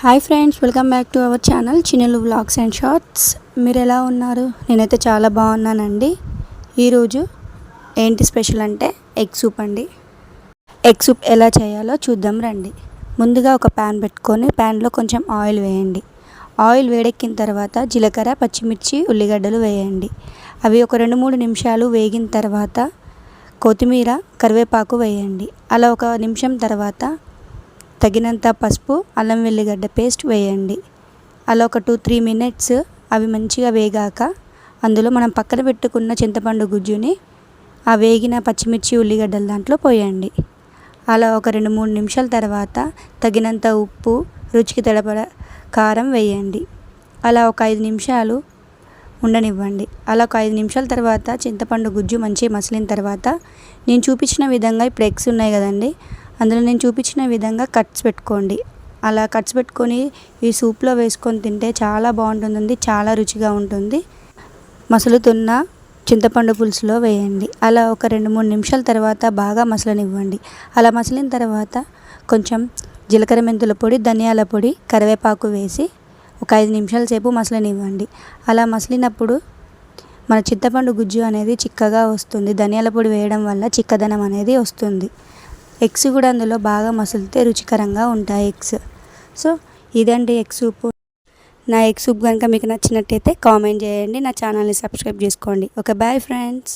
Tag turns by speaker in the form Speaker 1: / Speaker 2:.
Speaker 1: Hi friends welcome back to our channel చిన్నలు vlogs and shorts. మీరు ఎలా ఉన్నారు? నేనైతే చాలా బాగున్నానండి. ఈరోజు ఏంటి స్పెషల్ అంటే ఎగ్ సూప్ అండి. ఎగ్ సూప్ ఎలా చేయాలో చూద్దాం రండి. ముందుగా ఒక ప్యాన్ పెట్టుకొని ప్యాన్లో కొంచెం ఆయిల్ వేయండి. ఆయిల్ వేడెక్కిన తర్వాత జీలకర్ర పచ్చిమిర్చి ఉల్లిగడ్డలు వేయండి. అవి ఒక రెండు మూడు నిమిషాలు వేగిన తర్వాత కొత్తిమీర కరివేపాకు వేయండి. అలా ఒక నిమిషం తర్వాత తగినంత పసుపు అల్లం వెల్లిగడ్డ పేస్ట్ వేయండి. అలా ఒక టూ త్రీ మినిట్స్ అవి మంచిగా వేగాక అందులో మనం పక్కన పెట్టుకున్న చింతపండు గుజ్జుని ఆ వేగిన పచ్చిమిర్చి ఉల్లిగడ్డల దాంట్లో పోయండి. అలా ఒక రెండు మూడు నిమిషాల తర్వాత తగినంత ఉప్పు రుచికి తడపడ కారం వేయండి. అలా ఒక ఐదు నిమిషాలు ఉండనివ్వండి. అలా ఒక ఐదు నిమిషాల తర్వాత చింతపండు గుజ్జు మంచిగా మసిలిన తర్వాత నేను చూపించిన విధంగా ఇప్పుడు ఎగ్స్ ఉన్నాయి కదండి అందులో నేను చూపించిన విధంగా కట్స్ పెట్టుకోండి. అలా కట్స్ పెట్టుకొని ఈ సూప్లో వేసుకొని తింటే చాలా బాగుంటుందండి చాలా రుచిగా ఉంటుంది. మసులుతున్న చింతపండు పులుసులో వేయండి. అలా ఒక రెండు మూడు నిమిషాల తర్వాత బాగా మసలనివ్వండి. అలా మసిలిన తర్వాత కొంచెం జీలకర్ర మెంతుల పొడి ధనియాల పొడి కరివేపాకు వేసి ఒక ఐదు నిమిషాల సేపు మసలనివ్వండి. అలా మసిలినప్పుడు మన చింతపండు గుజ్జు అనేది చిక్కగా వస్తుంది. ధనియాల పొడి వేయడం వల్ల చిక్కదనం అనేది వస్తుంది. ఎగ్స్ కూడా అందులో బాగా మసులితే రుచికరంగా ఉంటాయి ఎగ్స్. సో ఇదండి ఎగ్ సూప్. నా ఎగ్ సూప్ కనుక మీకు నచ్చినట్టయితే కామెంట్ చేయండి నా ఛానల్ని సబ్స్క్రైబ్ చేసుకోండి. Okay bye friends.